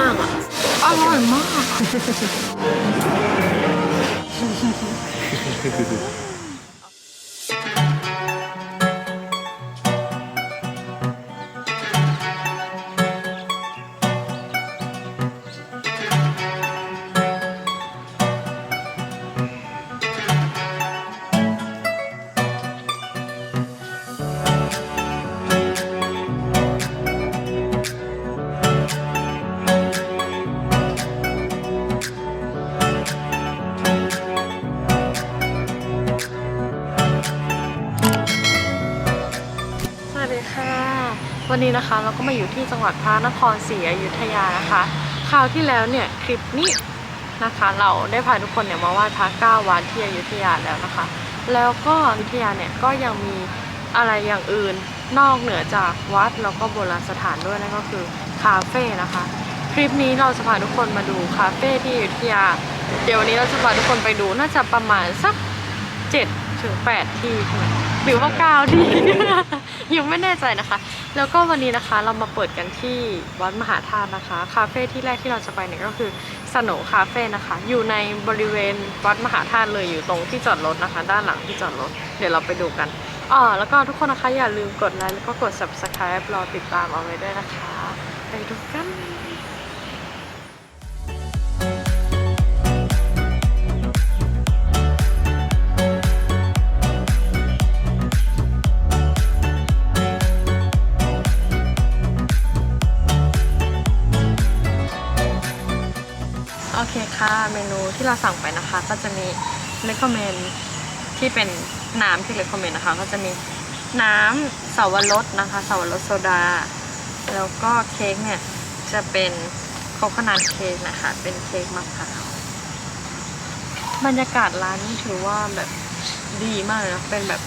มากอะอร่อยมาก วันนี้นะคะเราก็มาอยู่ที่จังหวัดพระนครศรีอยุธยานะคะ คราวที่แล้วเนี่ยคลิปนี้นะคะ เราได้พาทุกคนเนี่ยมาไหว้พระเก้าวัดที่อยุธยาแล้วนะคะ แล้วก็อยุธยาเนี่ยก็ยังมีอะไรอย่างอื่นนอกเหนือจากวัดแล้วก็โบราณสถานด้วยนั่นก็คือคาเฟ่นะคะ คลิปนี้เราจะพาทุกคนมาดูคาเฟ่ที่อยุธยา เดี๋ยววันนี้เราจะพาทุกคนไปดูน่าจะประมาณสักเจ็ดถึงแปดที่ใช่ไหรือว่าก้าที่ยังไม่แน่ใจนะคะ แล้วก็วันนี้นะคะเรามาเปิดกันที่วัดมหาธาตุนะคะ คาเฟ่ที่แรกที่เราจะไปเนี่ยก็คือสโนคาเฟ่นะคะ อยู่ในบริเวณวัดมหาธาตุเลยอยู่ตรงที่จอดรถนะคะ ด้านหลังที่จอดรถ เดี๋ยวเราไปดูกันอ๋อแล้วก็ทุกคนนะคะอย่าลืมกดไลค์แล้วก็กด subscribe รอติดตามเอาไว้ด้วยนะคะ ไปดูกัน โอเคค่ะเมนูที่เราสั่งไปนะคะ ก็จะมี recommend ที่เป็นน้ำที่ recommend นะคะ ก็จะมีน้ำสาวรสนะคะสาวรสโซดา แล้วก็เค้กเนี่ยจะเป็นโคโคนัทเค้กนะคะ เป็นเค้กมะพร้าวบรรยากาศร้านนี่ถือว่าแบบดีมากเลยนะเป็นแบบ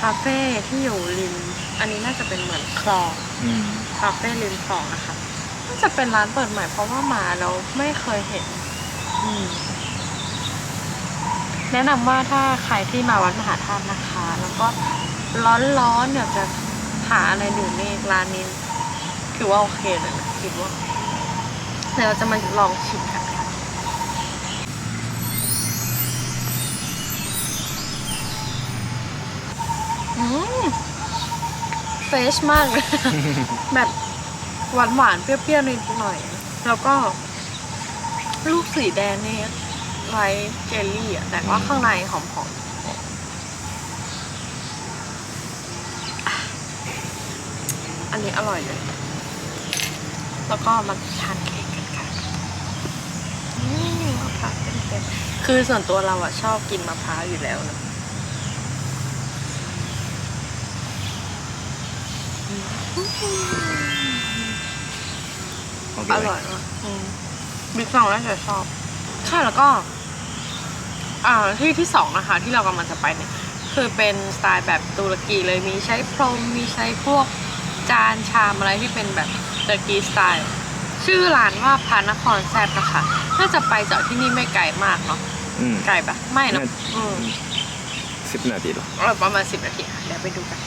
คาเฟ่ที่อยู่ริมอันนี้น่าจะเป็นเหมือนคลองอืมคาเฟ่ริมคลองนะคะน่าจะเป็นร้านเปิดใหม่เพราะว่ามาเราไม่เคยเห็นอืม แนะนำว่าถ้าใครที่มาวัดมหาธาตุนะคะ แล้วก็ร้อนๆเดี๋ยวจะหาอะไรดื่มนี่ร้านนี้ถือว่าโอเคเลยนะคิดว่าเดี๋ยวเราจะมาลองชิมกันค่ะอืมเฟรชมากเลยแบบหวานหวานๆเปรี้ยวๆนิดหน่อย แล้วก็ ลูกสีแดงนี่ไว้เจลลี่อะแต่ว่าข้างในหอมๆอะอันนี้อร่อยเลย แล้วก็มาทานเค้กกันค่ะอืมมะพร้าวเต็มๆคือส่วนตัวเราอะชอบกินมะพร้าวอยู่แล้วนะโอเคอไหมร่อยมากอืม บิ๊กซองน่าจะชอบใช่แล้วก็ อ่าที่ที่สองนะคะ ที่เรากำลังจะไปเนี่ย คือเป็นสไตล์แบบตุรกีเลยมีใช้พรมมีใช้พวกจานชามอะไรที่เป็นแบบตุรกีสไตล์ชื่อร้านว่าพานครแซบนะคะน่าจะไปจากที่นี่ไม่ไกลมากเนาะอืมไกลปะไม่เนอะน่าอืมสิบนาทีเหรอเออประมาณสิบนาทีค่ะเดี๋ยวไปดูกัน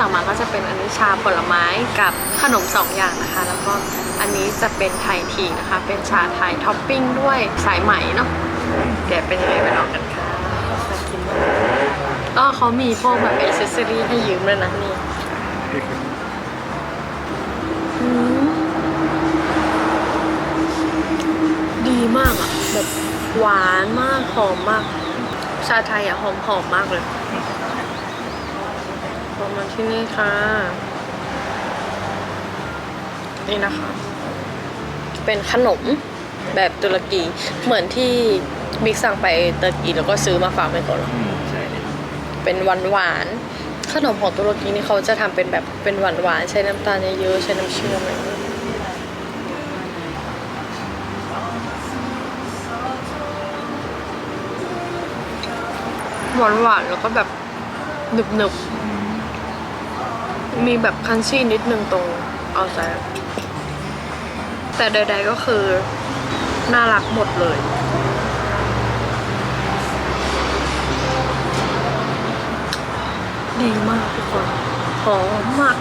สั่งมาก็จะเป็นอันนี้ชาผลไม้กับขนมสองอย่างนะคะ แล้วก็อันนี้จะเป็นไทยทีนะคะ เป็นชาไทยท็อปปิ้งด้วยสายไหมเนาะเดี๋ยวเป็นยังไงไปลองกันค่ะน่ากินมากก็เขามีพวกแบบเอเซสซอรี่ให้ยืมด้วยนะนี่มดีมากอะแบบหวานมากหอมมาก ชาไทยอะหอมหอมมากเลย ระมาณที่นี่ค่ะ นี่นะคะ เป็นขนมแบบตุรกีเหมือนที่บิ๊กสั่งไปตุรกีแล้วก็ซื้อมาฝากไปก่อนอืมใช่เป็นหวานหวานๆขนมของตุรกีนี่เขาจะทำเป็นแบบเป็นหวานหวานๆใช้น้ำตาลเยอะๆใช้น้ำเชื่อมอะไรอย่างเงี้ยหวานหวานๆแล้วก็แบบหนึบหนึบๆ มีแบบคันชี่นิดนึงตรงเอาใจแต่ใด ๆก็คือ น่ารักหมดเลย ดีมากทุกคนหอมมาก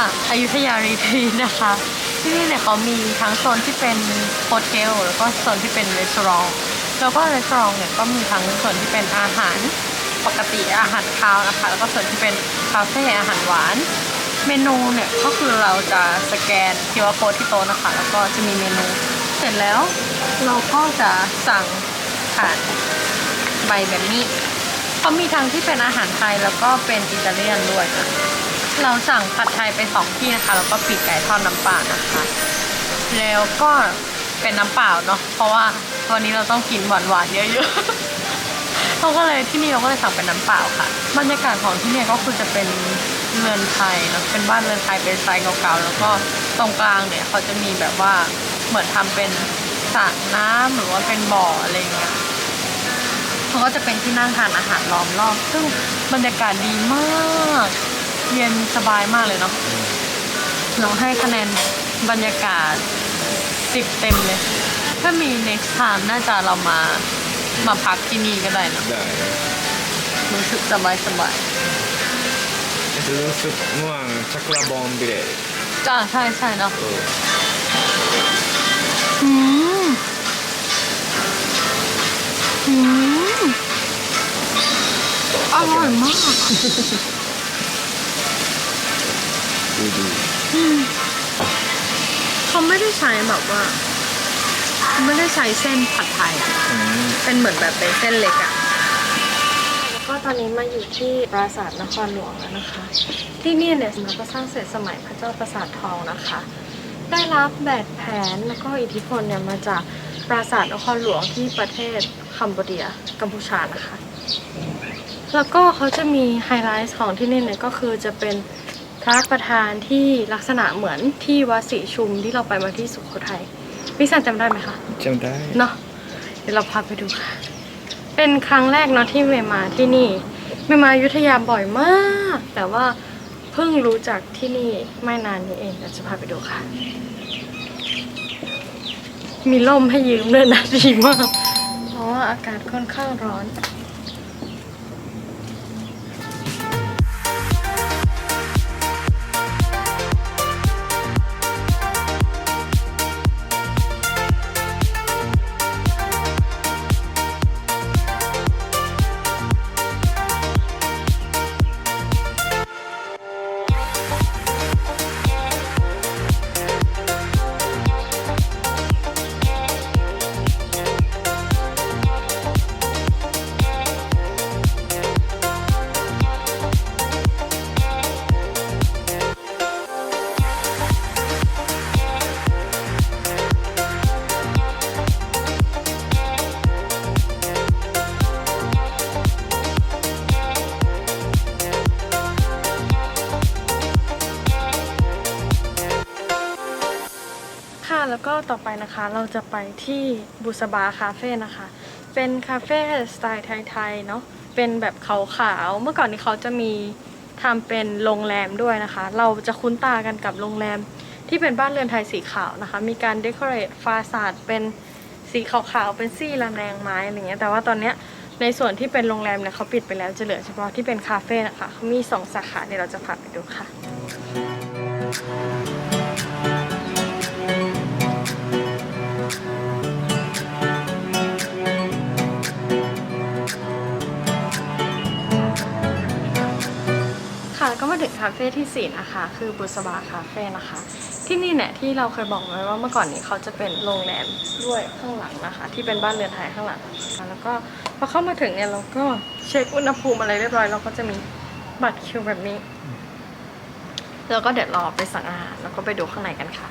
อาอายุทยารีทรีนะคะ ที่นี่เนี่ยเขามีทั้งโซนที่เป็นโฮเทลแล้วก็โซนที่เป็นรีสอร์ทแล้วก็รีสอร์ทเนี่ยก็มีทั้งส่วนที่เป็นอาหารปกติอาหารคาวนะคะ แล้วก็ส่วนที่เป็นคาเฟ่อาหารหวาน เมนูเนี่ยก็คือเราจะสแกน QR code ที่โต๊ะนะคะ แล้วก็จะมีเมนู เสร็จแล้วเราก็จะสั่งผ่านใบแบบนี้เขามีทั้งที่เป็นอาหารไทยแล้วก็เป็นอิตาเลียนด้วยนะ เราสั่งผัดไทยไปสองที่นะคะแล้วก็ปีกไก่ทอดน้ำปลานะคะ แล้วก็เป็นน้ำเปล่าเนาะเพราะว่าวันนี้เราต้องกินหวานๆเยอะๆเราก็เลยที่นี่เราก็เลยสั่งเป็นน้ำเปล่าค่ะบรรยากาศของที่นี่ก็คือจะเป็นเรือนไทยเนาะเป็นบ้านเรือนไทยเป็นสไตล์เก่าๆแล้วก็ตรงกลางเนี่ยเขาจะมีแบบว่าเหมือนทำเป็นสระน้ำหรือว่าเป็นบ่ออะไรเงี้ยเขาก็จะเป็นที่นั่งทานอาหารล้อมรอบซึ่งบรรยากาศดีมาก เย็นสบายมากเลยเนาะเราให้คะแนนบรรยากาศสิบเต็มเลย ถ้ามี next time น่าจะเรามามาพักที่นี่ก็ได้นะได้รู้สึกสบายสบายรู้สึกว่าชักระบอมบิเลตจ้าใช่ใช่เนาะเอออืมอืมอร่อยมาก ดูดูเขาไม่ได้ใช้แบบว่าเขาไม่ได้ใช้เส้นผัดไทยอะอืมเป็นเหมือนแบบเป็นเส้นเล็กอะแล้วก็ตอนนี้มาอยู่ที่ปราสาทนครหลวงแล้วนะคะ ที่นี่เนี่ยสมัยก็สร้างเสร็จสมัยพระเจ้าปราสาททองนะคะ ได้รับแบบแผนแล้วก็อิทธิพลเนี่ยมาจากปราสาทนครหลวงที่ประเทศคัมโบเดียกัมพูชานะคะ แล้วก็เขาจะมีไฮไลท์ของที่นี่เนี่ยก็คือจะเป็น พระประธานที่ลักษณะเหมือนที่วัดศรีชุมที่เราไปมาที่สุโขทัยพี่สันจำได้ไหมคะจำได้เนาะเดี๋ยวเราพาไปดูค่ะ เป็นครั้งแรกเนาะที่เมย์มาที่นี่เมย์มาอยุธยาบ่อยมาก แต่ว่าเพิ่งรู้จักที่นี่ไม่นานนี้เองเดี๋ยวจะพาไปดูค่ะ มีร่มให้ยืมด้วยนะดีมากเพราะว่าอากาศค่อนข้างร้อน แล้วก็ต่อไปนะคะเราจะไปที่บุษบาคาเฟ่นะคะ เป็นคาเฟ่สไตล์ไทยๆเนาะเป็นแบบขาวๆเมื่อก่อนนี้เขาจะมีทำเป็นโรงแรมด้วยนะคะ เราจะคุ้นตากันกับโรงแรมที่เป็นบ้านเรือนไทยสีขาวนะคะ มีการเดคอเรทฟาซาดเป็นสีขาวๆเป็นซี่ระแนงไม้อะไรเงี้ยแต่ว่าตอนเนี้ยในส่วนที่เป็นโรงแรมเนี่ยเขาปิดไปแล้วจะเหลือเฉพาะที่เป็นคาเฟ่นะคะเขามีสองสาขาเดี๋ยวเราจะพาไปดูค่ะ คาเฟ่ที่สี่นะคะ คือบุษบาคาเฟ่นะคะ ที่นี่เนี่ยที่เราเคยบอกไว้ว่าเมื่อก่อนนี้เขาจะเป็นโรงแรมด้วยข้างหลังนะคะ ที่เป็นบ้านเรือนไทยข้างหลังนะคะแล้วก็พอเข้ามาถึงเนี่ยเราก็เช็คอุณหภูมิอะไรเรียบร้อยเราก็จะมีบัตรคิวแบบนี้ แล้วก็เดี๋ยวรอไปสั่งอาหารแล้วก็ไปดูข้างในกันค่ะ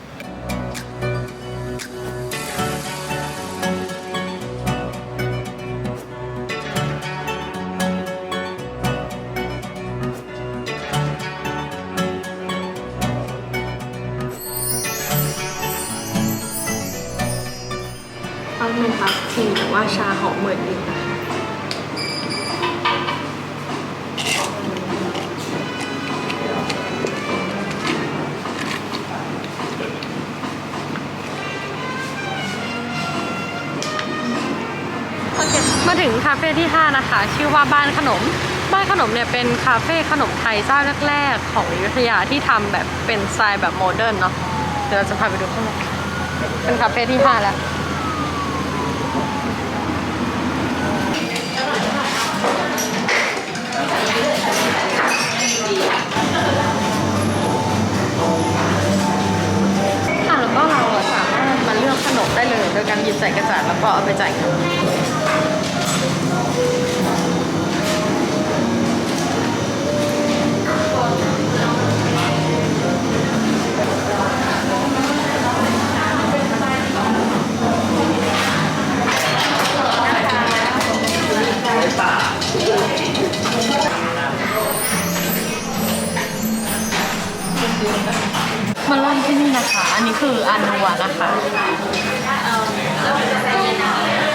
ว่าชาหอมเหมือนดีนะคะมาถึงคาเฟ่ที่ 5 นะคะ ชื่อว่าบ้านขนม บ้านขนมเนี่ยเป็นคาเฟ่ขนมไทยเจ้าแรกๆของอยุธยาที่ทำแบบเป็นสไตล์แบบโมเดิร์นเนาะเดี๋ยวเราจะพาไปดูข้างในเป็นคาเฟ่ที่ 5 แล้ว ค่ะแล้วก็เราอะสามารถมาเลือกขนมได้เลย โดยการหยิบใส่กระจาดแล้วก็เอาไปจ่ายเงิน คืออานัวนะคะ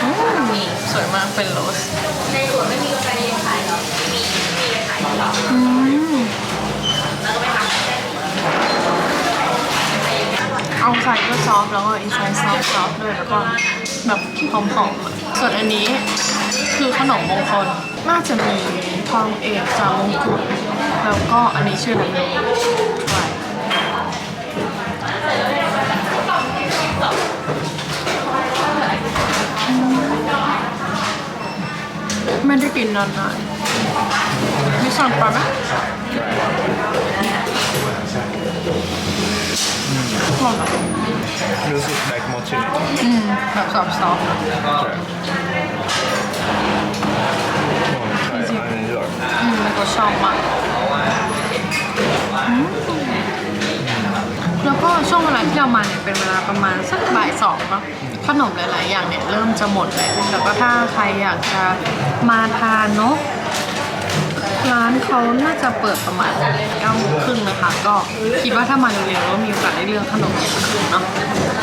อืมสวยมากเป็นโรสในสวนไม่มีกาแฟขายหรอมีมีขายหรออืมเอาใส่ก็ซอฟต์แล้วก็อินไซด์ซอฟต์ซอฟต์ด้วยแล้วก็แบบหอมๆอะส่วนอันนี้คือขนมมงคลน่าจะมีทองเอกจามงกุฎแล้วก็อันนี้ชื่ออะไร ไม่รู้ใช่ไม่ได้กินนานๆมีสั่งปลาไหมหอมแบบรู้สึกแบบมอชินอืมแบบซอฟต์ใช่หอมใช่อันนี้ด้วยๆอืมแล้วก็ชอบมากอืม แล้วก็ช่วงเวลาที่เรามาเนี่ยเป็นเวลาประมาณสักบ่ายสองเนาะขนมหลาย ๆ อย่างเนี่ยเริ่มจะหมดแล้วแล้วก็ถ้าใครอยากจะมาทานเนาะร้านเขาน่าจะเปิดประมาณ9โมงครึ่งนะคะ ก็คิดว่าถ้ามาเร็วๆก็มีโอกาสได้เลือกขนมเย็นขึ้นเนาะ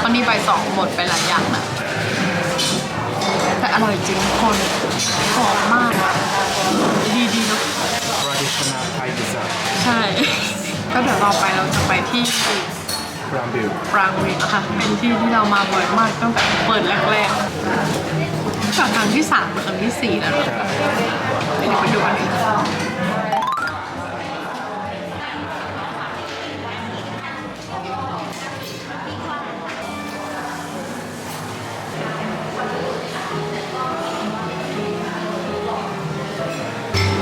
ตอนนี้บ่ายสองหมดไปหลายอย่างนะแต่อร่อยจริงทุกคนหอมมากอะดีๆเนาะ traditional Thai dessert ใช่ ก็เดี๋ยวต่อไปเราจะไปที่ brown bill ปรางวิทนะคะเป็นที่ที่เรามาบ่อยมากตั้งแต่เปิดแรกๆจากครั้งที่สามเป็นครั้งที่สี่แล้วเนอะใช่เดี๋ยวไปดูกันค่ะ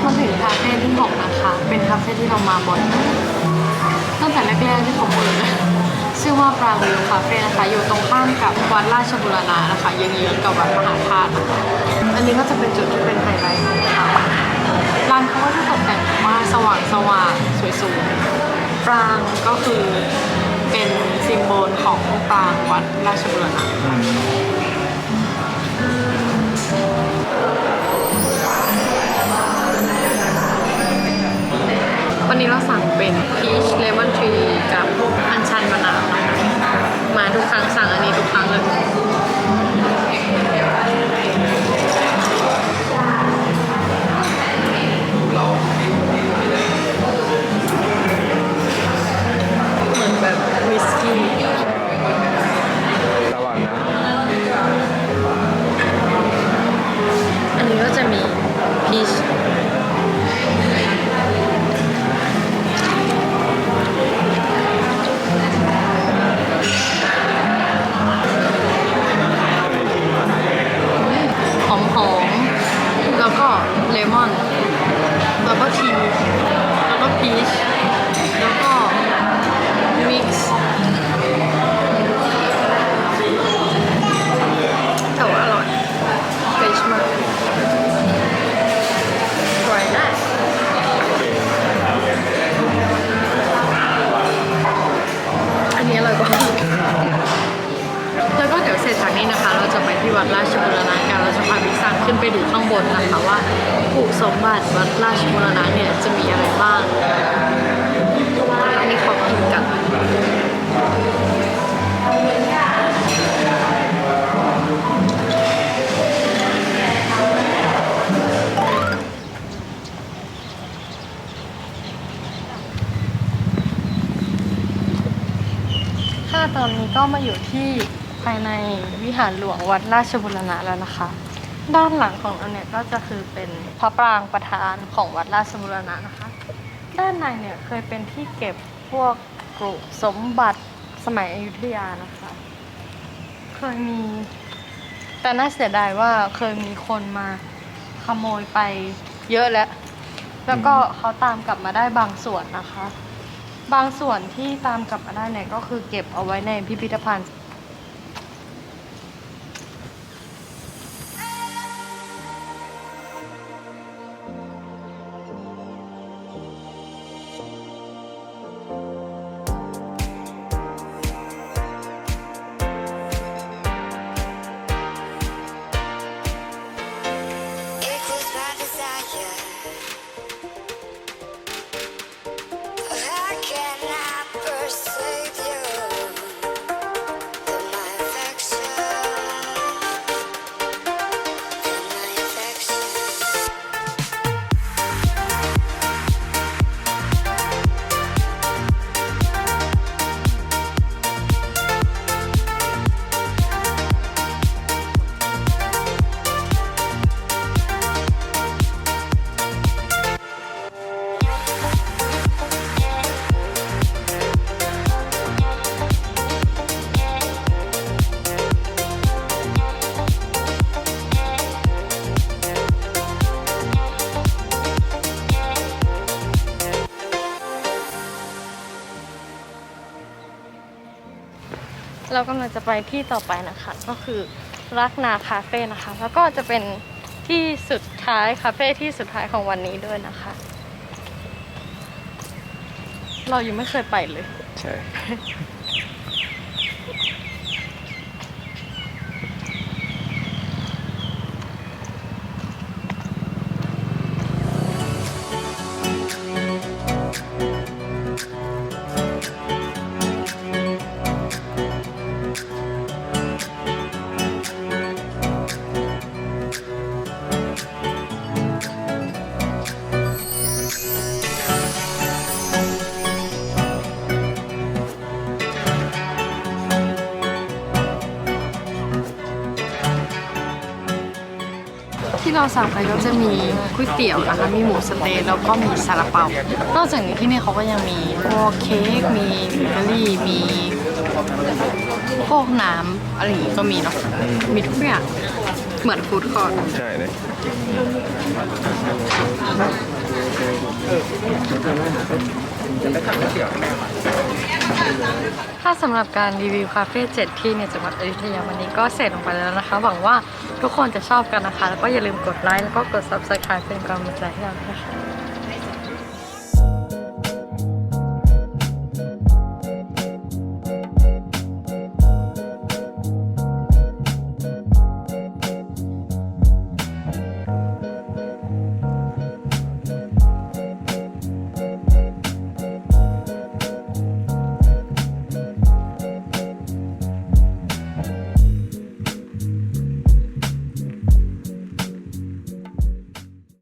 มาถึงคาเฟ่ที่หกนะคะ เป็นคาเฟ่ที่เรามาบ่อยมาก คาเฟ่นะคะ อยู่ตรงข้ามกับวัดราชบุรณะนะคะเยื้องๆกับวัดมหาธาตุนะคะอันนี้ก็จะเป็นจุดที่เป็นไฮไลท์ของเขาร้านเขาก็จะตกแต่งมาสว่างสว่างๆสวยๆปรางก็คือเป็นซิมโบลของปรางวัดราชบุรณะวันนี้เราสั่งเป็นพีชเลมอนทรีกับ มาทุกครั้งสั่งอันนี้ทุกครั้งเลย นนะคะว่าผูสมบัติวัดราชบูรณะเนี่ยจะมีอะไรบ้างอันนี้เขาพิมพ์กันค่ะตอนนี้ก็มาอยู่ที่ภายในวิหารหลวงวัดราชบุรณะแล้วนะคะ ด้านหลังของเราเนี่ยก็จะคือเป็นพระปรางประธานของวัดราชบุรณะนะคะ ด้านในเนี่ยเคยเป็นที่เก็บพวกกรุสมบัติสมัยอยุธยานะคะ เคยมี แต่น่าเสียดายว่าเคยมีคนมาขโมยไปเยอะแล้ว แล้วก็เขาตามกลับมาได้บางส่วนนะคะ บางส่วนที่ตามกลับมาได้เนี่ยก็คือเก็บเอาไว้ในพิพิธภัณฑ์ เรากำลังจะไปที่ต่อไปนะคะ ก็คือรักนาคาเฟ่นะคะ แล้วก็จะเป็นที่สุดท้ายคาเฟ่ที่สุดท้ายของวันนี้ด้วยนะคะ เรายังไม่เคยไปเลย ใช่ เราสั่งไปก็จะมีก๋วยเตี๋ยวนะคะมีหมูสเต๊ะแล้วก็มีซาลาเปานอกจากนี้ที่นี่เขาก็ยังมีพวกเค้กมีเบเกอรี่มีพวกน้ำอะไรอย่างงี้ก็มีเนาะมีทุกอย่างเหมือนฟู้ดคอร์ทใช่เลย ถ้าสำหรับการรีวิวคาเฟ่7ที่ในจังหวัดอยุธยาวันนี้ก็เสร็จลงไปแล้วนะคะ หวังว่าทุกคนจะชอบกันนะคะ แล้วก็อย่าลืมกดไลค์แล้วก็กด subscribe เป็นกำลังใจให้เราด้วยค่ะ